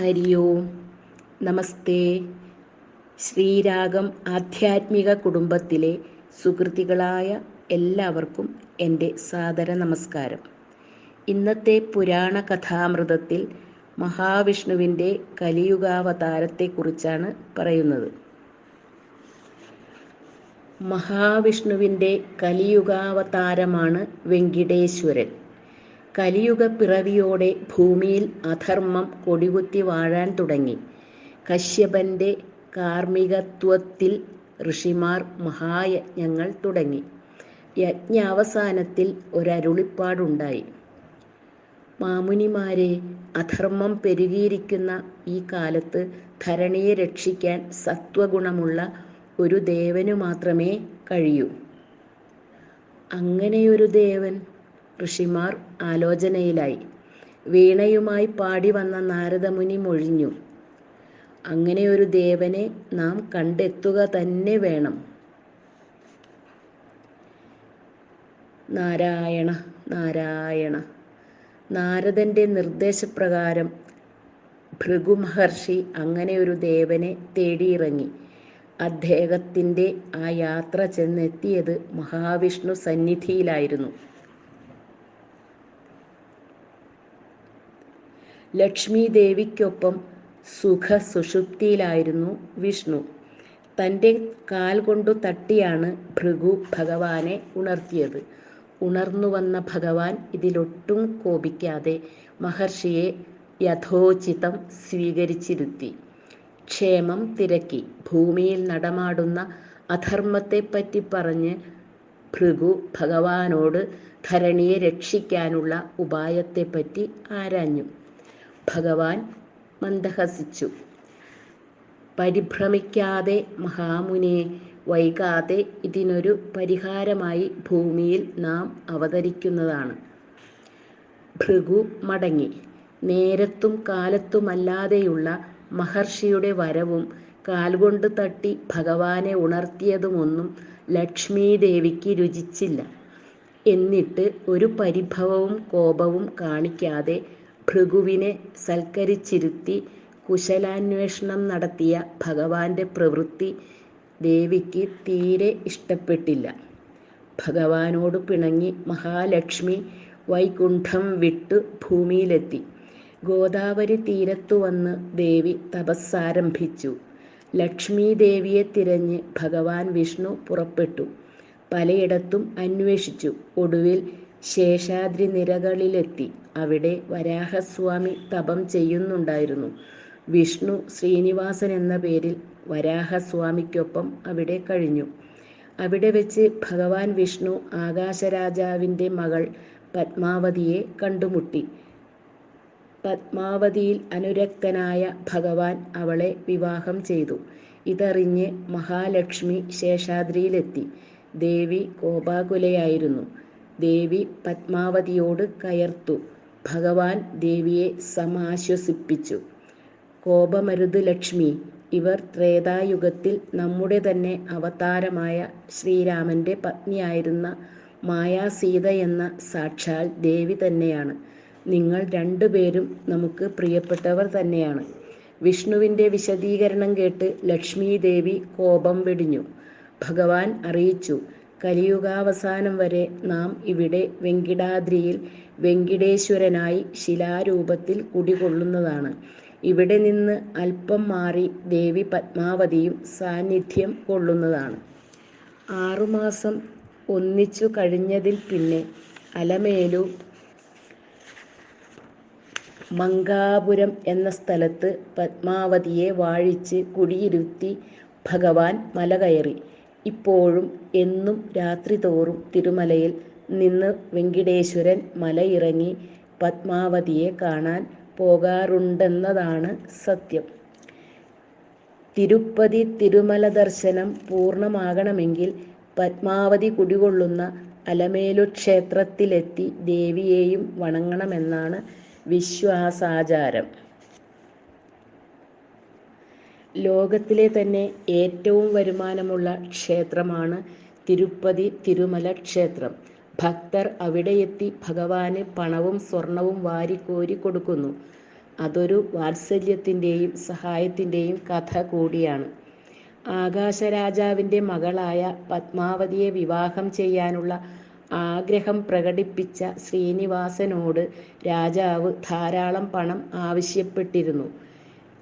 ഹരി ഓം നമസ്തേ. ശ്രീരാഗം ആധ്യാത്മിക കുടുംബത്തിലെ സുഹൃത്തുക്കളായ എല്ലാവർക്കും എന്റെ സാദര നമസ്കാരം. ഇന്നത്തെ പുരാണ കഥാമൃതത്തിൽ മഹാവിഷ്ണുവിന്റെ കലിയുഗാവതാരത്തെക്കുറിച്ചാണ് പറയുന്നത്. മഹാവിഷ്ണുവിന്റെ കലിയുഗാവതാരമാണ് വെങ്കിടേശ്വരൻ. കലിയുഗ പിറവിയോടെ ഭൂമിയിൽ അധർമ്മം കൊടികുത്തി വാഴാൻ തുടങ്ങി. കശ്യപന്റെ കാർമ്മികത്വത്തിൽ ഋഷിമാർ മഹായജ്ഞങ്ങൾ തുടങ്ങി. യജ്ഞാവസാനത്തിൽ ഒരരുളിപ്പാടുണ്ടായി. മാമുനിമാരെ അധർമ്മം പെരുകിയിരിക്കുന്ന ഈ കാലത്ത് ധരണിയെ രക്ഷിക്കാൻ സത്വഗുണമുള്ള ഒരു ദേവനു മാത്രമേ കഴിയൂ. അങ്ങനെയൊരു ദേവൻ ഋഷിമാർ ആലോചനയിലായി. വീണയുമായി പാടി വന്ന നാരദമുനി മൊഴിഞ്ഞു. അങ്ങനെ ഒരു ദേവനെ നാം കണ്ടെത്തുക തന്നെ വേണം. നാരായണ നാരായണ. നാരദന്റെ നിർദ്ദേശപ്രകാരം ഭൃഗു മഹർഷി അങ്ങനെ ഒരു ദേവനെ തേടിയിറങ്ങി. അദ്ദേഹത്തിന്റെ ആ യാത്ര ചെന്നെത്തിയത് മഹാവിഷ്ണു സന്നിധിയിലായിരുന്നു. ലക്ഷ്മി ദേവിക്കൊപ്പം സുഖ സുഷുപ്തിയിലായിരുന്നു വിഷ്ണു. തന്റെ കാൽ കൊണ്ടു തട്ടിയാണ് ഭൃഗു ഭഗവാനെ ഉണർത്തിയത്. ഉണർന്നു വന്ന ഭഗവാൻ ഇതിലൊട്ടും കോപിക്കാതെ മഹർഷിയെ യഥോചിതം സ്വീകരിച്ചിരുത്തി. ക്ഷേമം തിരക്കി. ഭൂമിയിൽ നടമാടുന്ന അധർമ്മത്തെപ്പറ്റി പറഞ്ഞ് ഭൃഗു ഭഗവാനോട് ധരണിയെ രക്ഷിക്കാനുള്ള ഉപായത്തെപ്പറ്റി ആരാഞ്ഞു. ഭഗവാൻ മന്ദഹസിച്ചു. പരിഭ്രമിക്കാതെ മഹാമുനെ വൈകാതെ ഇതിനൊരു പരിഹാരമായി ഭൂമിയിൽ നാം അവതരിക്കുന്നതാണ്. ഭൃഗു മടങ്ങി. നേരത്തും കാലത്തുമല്ലാതെയുള്ള മഹർഷിയുടെ വരവും കാൽകൊണ്ട് തട്ടി ഭഗവാനെ ഉണർത്തിയതുമൊന്നും ലക്ഷ്മീദേവിക്ക് രുചിച്ചില്ല. എന്നിട്ട് ഒരു പരിഭവവും കോപവും കാണിക്കാതെ ഭൃഗുവിനെ സൽക്കരിച്ചിരുത്തി കുശലാന്വേഷണം നടത്തിയ ഭഗവാന്റെ പ്രവൃത്തി ദേവിക്ക് തീരെ ഇഷ്ടപ്പെട്ടില്ല. ഭഗവാനോട് പിണങ്ങി മഹാലക്ഷ്മി വൈകുണ്ഠം വിട്ടു ഭൂമിയിലെത്തി. ഗോദാവരി തീരത്തു വന്ന് ദേവി തപസ്സാരംഭിച്ചു. ലക്ഷ്മി ദേവിയെ തിരഞ്ഞ് ഭഗവാൻ വിഷ്ണു പുറപ്പെട്ടു. പലയിടത്തും അന്വേഷിച്ചു. ഒടുവിൽ ശേഷാദ്രി നിരകളിലെത്തി അവിടെ വരാഹസ്വാമി തപം ചെയ്യുന്നുണ്ടായിരുന്നു. വിഷ്ണു ശ്രീനിവാസൻ എന്ന പേരിൽ വരാഹസ്വാമിക്കൊപ്പം അവിടെ കഴിഞ്ഞു. അവിടെ വെച്ച് ഭഗവാൻ വിഷ്ണു ആകാശരാജാവിന്റെ മകൾ പത്മാവതിയെ കണ്ടുമുട്ടി. പത്മാവതിയിൽ അനുരക്തനായ ഭഗവാൻ അവളെ വിവാഹം ചെയ്തു. ഇതറിഞ്ഞ് മഹാലക്ഷ്മി ശേഷാദ്രിയിലെത്തി. ദേവി കോപാകുലയായിരുന്നു ദേവി പത്മാവതിയോട് കയർത്തു. ഭഗവാൻ ദേവിയെ സമാശ്വസിപ്പിച്ചു. കോപമരുത് ലക്ഷ്മി ഇവർ ത്രേതായുഗത്തിൽ നമ്മുടെ തന്നെ അവതാരമായ ശ്രീരാമന്റെ പത്നിയായിരുന്ന മായാസീത എന്ന സാക്ഷാൽ ദേവി തന്നെയാണ്. നിങ്ങൾ രണ്ടുപേരും നമുക്ക് പ്രിയപ്പെട്ടവർ തന്നെയാണ്. വിഷ്ണുവിന്റെ വിശദീകരണം കേട്ട് ലക്ഷ്മി ദേവി കോപം വെടിഞ്ഞു. ഭഗവാൻ അറിയിച്ചു കലിയുഗാവസാനം വരെ നാം ഇവിടെ വെങ്കിടാദ്രിയിൽ വെങ്കിടേശ്വരനായി ശിലാരൂപത്തിൽ കുടികൊള്ളുന്നതാണ്. ഇവിടെ നിന്ന് അല്പം മാറി ദേവി പത്മാവതിയും സാന്നിധ്യം കൊള്ളുന്നതാണ്. ആറുമാസം ഒന്നിച്ചു കഴിഞ്ഞതിൽ പിന്നെ അലമേലു മങ്കാപുരം എന്ന സ്ഥലത്ത് പത്മാവതിയെ വാഴിച്ച് കുടിയിരുത്തി ഭഗവാൻ മല കയറി ഇപ്പോഴും എന്നും രാത്രി തോറും തിരുമലയിൽ നിന്ന് വെങ്കിടേശ്വരൻ മലയിറങ്ങി പത്മാവതിയെ കാണാൻ പോകാറുണ്ടെന്നതാണ് സത്യം. തിരുപ്പതി തിരുമല ദർശനം പൂർണമാകണമെങ്കിൽ പത്മാവതി കുടികൊള്ളുന്ന അലമേലു ക്ഷേത്രത്തിലെത്തി ദേവിയെയും വണങ്ങണമെന്നാണ് വിശ്വാസാചാരം. ലോകത്തിലെ തന്നെ ഏറ്റവും വരുമാനമുള്ള ക്ഷേത്രമാണ് തിരുപ്പതി തിരുമല ക്ഷേത്രം. ഭക്തർ അവിടെയെത്തി ഭഗവാന് പണവും സ്വർണവും വാരിക്കോരി കൊടുക്കുന്നു. അതൊരു വാത്സല്യത്തിന്റെയും സഹായത്തിന്റെയും കഥ കൂടിയാണ്. ആകാശരാജാവിന്റെ മകളായ പത്മാവതിയെ വിവാഹം ചെയ്യാനുള്ള ആഗ്രഹം പ്രകടിപ്പിച്ച ശ്രീനിവാസനോട് രാജാവ് ധാരാളം പണം ആവശ്യപ്പെട്ടിരുന്നു.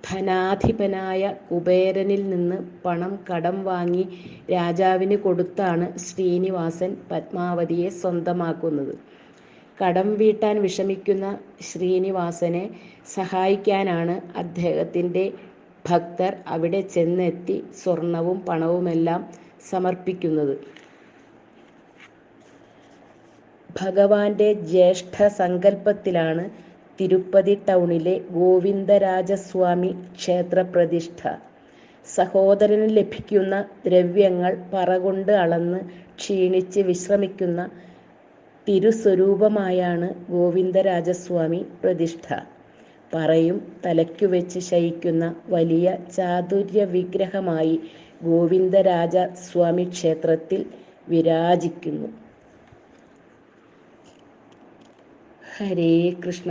ധനാധിപനായ കുബേരനിൽ നിന്ന് പണം കടം വാങ്ങി രാജാവിന് കൊടുത്താണ് ശ്രീനിവാസൻ പത്മാവതിയെ സ്വന്തമാക്കുന്നത്. കടം വീട്ടാൻ വിഷമിക്കുന്ന ശ്രീനിവാസനെ സഹായിക്കാനാണ് അദ്ദേഹത്തിന്റെ ഭക്തർ അവിടെ ചെന്നെത്തി സ്വർണവും പണവുമെല്ലാം സമർപ്പിക്കുന്നത്. ഭഗവാന്റെ ജ്യേഷ്ഠ സങ്കല്പത്തിലാണ് തിരുപ്പതി ടൗണിലെ ഗോവിന്ദരാജസ്വാമി ക്ഷേത്ര പ്രതിഷ്ഠ സഹോദരന് ലഭിക്കുന്ന ദ്രവ്യങ്ങൾ പറകൊണ്ട് അളന്ന് ക്ഷീണിച്ച് വിശ്രമിക്കുന്ന തിരുസ്വരൂപമായാണ് ഗോവിന്ദരാജസ്വാമി പ്രതിഷ്ഠ. പറയും തലയ്ക്കു ശയിക്കുന്ന വലിയ ചാതുര്യ വിഗ്രഹമായി ഗോവിന്ദരാജസ്വാമി ക്ഷേത്രത്തിൽ വിരാജിക്കുന്നു. ഹരേ കൃഷ്ണ.